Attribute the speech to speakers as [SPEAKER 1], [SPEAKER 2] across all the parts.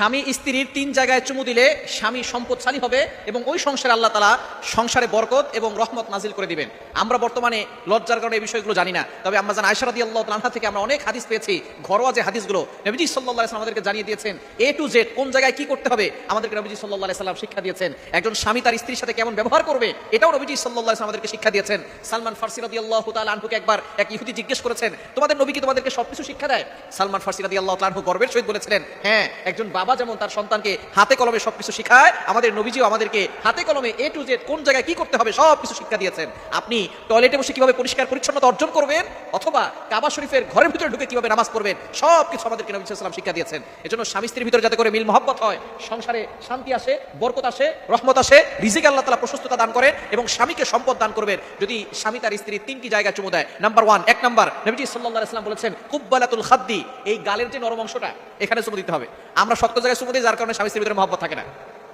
[SPEAKER 1] স্বামী স্ত্রীর তিন জায়গায় চুমু দিলে স্বামী সম্পদশালী হবে এবং ওই সংসারে আল্লাহ তালা সংসারে বরকত এবং রহমত নাজিল করে দিবেন। আমরা বর্তমানে লজ্জার কারণে এই বিষয়গুলো জানি না। তবে আমরা জান আয়সারাদি আল্লাহ তালাহা থেকে আমরা অনেক হাদিস পেয়েছি, ঘরোয়া যে হাদিসগুলো, নবীজি সাল্লাহ সাল্লাম আমাদেরকে জানিয়ে দিয়েছেন, এ টু জেড কোন জায়গায় কি করতে হবে, আমাদেরকে নবীজি সাল্লাহ সাল্লাম শিক্ষা দিয়েছেন। একজন স্বামী তার স্ত্রীর সাথে কেমন ব্যবহার করবে, এটাও নবীজি সাল্লাহ আমাদেরকে শিক্ষা দিয়েছেন। সালমান ফার্সি রাদি আল্লাহ তালা আনহুকে একবার এক ইহুদি জিজ্ঞেস করেছেন, তোমাদের নবী কি তোমাদেরকে সবকিছু শিক্ষা দেয়? সালমান ফার্সি রাদি আল্লাহ তালাহু গর্বের সহিত বলেছিলেন হ্যাঁ একজন বাবা যেমন তার সন্তানকে হাতে কলমে সবকিছু শিখায়, আমাদের নবীজিও আমাদেরকে হাতে কলমে এ টু জেড কোন জায়গায় কি করতে হবে সব কিছু শিক্ষা দিয়েছেন। আপনি টয়লেটে বসে কীভাবে পরিষ্কার পরিচ্ছন্নতা অর্জন করবেন অথবা কাবা শরীফের ঘরের ভিতরে ঢুকে কীভাবে নামাজ পড়বেন সব কিছু আমাদেরকে নবী সাল্লাম শিক্ষা দিয়েছেন। এজন্য স্বামী স্ত্রীর ভিতরে যাতে করে মিল মহব্বত হয়, সংসারে শান্তি আসে, বরকত আসে, রহমত আসে, রিজিক আল্লাহ তালা প্রশস্ততা দান করেন এবং স্বামীকে সম্পদ দান করবেন। যদি স্বামী তার স্ত্রীর তিনটি জায়গায় চুমু দেয় নাম্বার ওয়ান এক নাম্বার নবীজি সাল্লাহ ইসলাম বলেছেন, কুব্বালাতুল খাদ্দি এই গালের যে নরম অংশটা, এখানে চুমু দিতে হবে। আমরা শক্ত জায়গায় চুমু দিই, যার কারণে স্বামী স্ত্রীর ভিতরে মহব্বত থাকে না।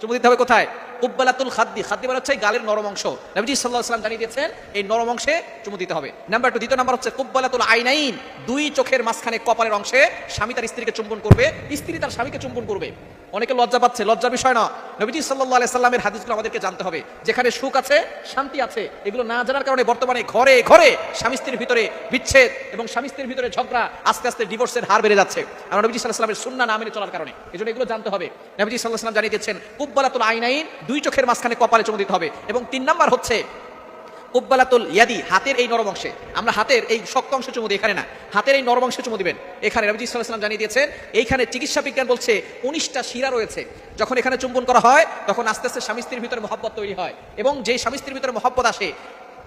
[SPEAKER 1] চুমু দিতে হবে কোথায়? কুব্বালাতুল খাদ্দি। খাদ্দি মানে হচ্ছে গালের নরম অংশ। নবীজি সাল্লাহ সাল্লাম জানিয়ে দিয়েছেন, এই নরম অংশে চুমু দিতে হবে। নাম্বার টু দ্বিতীয় নাম্বার হচ্ছে কুব্বালাতুল আইনাইন। দুই চোখের মাঝখানে কপালের অংশে স্বামী তার স্ত্রীকে চুম্বন করবে, স্ত্রী তার স্বামীকে চুম্বন করবে। অনেকে লজ্জা পাচ্ছে, লজ্জার বিষয় না। নবীজি সাল্লাহ আলাই সাল্লামের হাদিসগুলো আমাদেরকে জানতে হবে। যেখানে সুখ আছে, শান্তি আছে, এগুলো না জানার কারণে বর্তমানে ঘরে ঘরে স্বামী স্ত্রীর ভিতরে বিচ্ছেদ এবং স্বামী স্ত্রীর ভিতরে ঝগড়া আস্তে আস্তে ডিভোর্সের হার বেড়ে যাচ্ছে। আর নবীজি সাল্লাহ সাল্লামের সুন্না না মেনে চলার কারণে। এই জন্য এগুলো জানতে হবে। নবীজি সাল্লাহ সাল্লাম জানিয়ে দিচ্ছেন কুব্বালাতুল আইনাইন দুই চোখের মাঝখানে কপালে চুমু দিতে হবে। এবং তিন নাম্বার হচ্ছে, উব্বালাতুল ইয়াদি, হাতের এই নরম অংশে। আমরা হাতের এই শক্ত অংশে চুমু দিই, এখানে না। হাতের এই নরম অংশে চুমু দিবেন। এখানে রবিজি ইসলাম জানিয়ে দিয়েছেন, এইখানে চিকিৎসা বিজ্ঞান বলছে, উনিশটা শিরা রয়েছে। যখন এখানে চুম্বন করা হয়, তখন আস্তে আস্তে স্বামী স্ত্রীর ভিতরে মহব্বত তৈরি হয়। এবং যে স্বামী স্ত্রীর ভিতরে মহব্বত আসে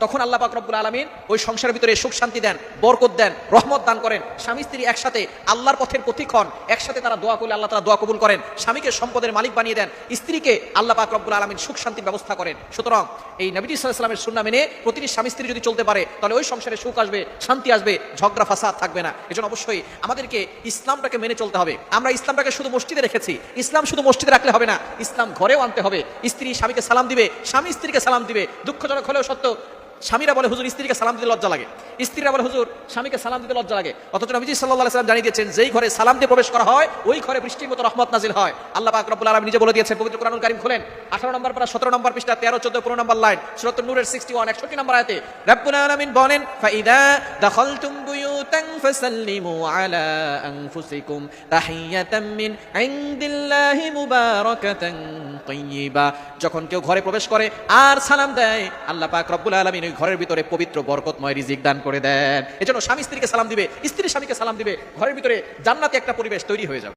[SPEAKER 1] তখন আল্লাহ পাক রব্বুল আলমিন ওই সংসারের ভিতরে সুখ শান্তি দেন, বরকত দেন, রহমত দান করেন। স্বামী স্ত্রী একসাথে আল্লাহর পথের হন একসাথে তারা দোয়া করলে আল্লাহ তারা দোয়া কবুল করেন, স্বামীকে সম্পদের মালিক বানিয়ে দেন, স্ত্রীকে আল্লাহ পাক রব্বুল আলমিন সুখ শান্তির ব্যবস্থা করেন। সুতরাং এই নবী সাল্লামের সুন্না মেনে প্রতিটি স্বামী স্ত্রী যদি চলতে পারে, তাহলে ওই সংসারে সুখ আসবে, শান্তি আসবে, ঝগড়া ফাসাদ থাকবে না। এজন্য অবশ্যই আমাদেরকে ইসলামটাকে মেনে চলতে হবে। আমরা ইসলামটাকে শুধু মসজিদে রেখেছি, ইসলাম শুধু মসজিদে রাখলে হবে না, ইসলাম ঘরেও আনতে হবে। স্ত্রী স্বামীকে সালাম দিবে, স্বামী স্ত্রীকে সালাম দিবে। দুঃখজনক হলেও সত্য স্বামীরা বলে, হুজুর, স্ত্রীকে সালাম দিতে লজ্জা লাগে। স্ত্রীরা বলে, হুজুর, স্বামীকে সালাম দিতে লজ্জা লাগে। অথচ নবীজি সাল্লাহ সাল্লাম জানিয়ে দিয়েছেন, যেই ঘরে সালাম দিয়ে প্রবেশ করা হয়, ওই ঘরে বৃষ্টির মতো রহমত নাজিল হয়। আল্লাহ পাক রব্বুল আলামিন নিজে বলে দিয়েছেন, পবিত্র কোরআনুল কারিম খুলেন। 18 নম্বর পারা 17 নম্বর পৃষ্ঠা 13 14 15 নম্বর লাইন সুরত নূরের 61 61 নম্বর আয়তে, রব্বুল আলমিন বলেন, ফাইদা দাখালতুম যখন কেউ ঘরে প্রবেশ করে আর সালাম দেয়, আল্লাহ পাক রব্বুল আলামিন ওই ঘরের ভিতরে পবিত্র বরকতময় রিজিক দান করে দেন। এজন্য স্বামী স্ত্রীকে সালাম দিবে স্ত্রী স্বামীকে সালাম দিবে, ঘরের ভিতরে জান্নাতে একটা পরিবেশ তৈরি হয়ে যাবে।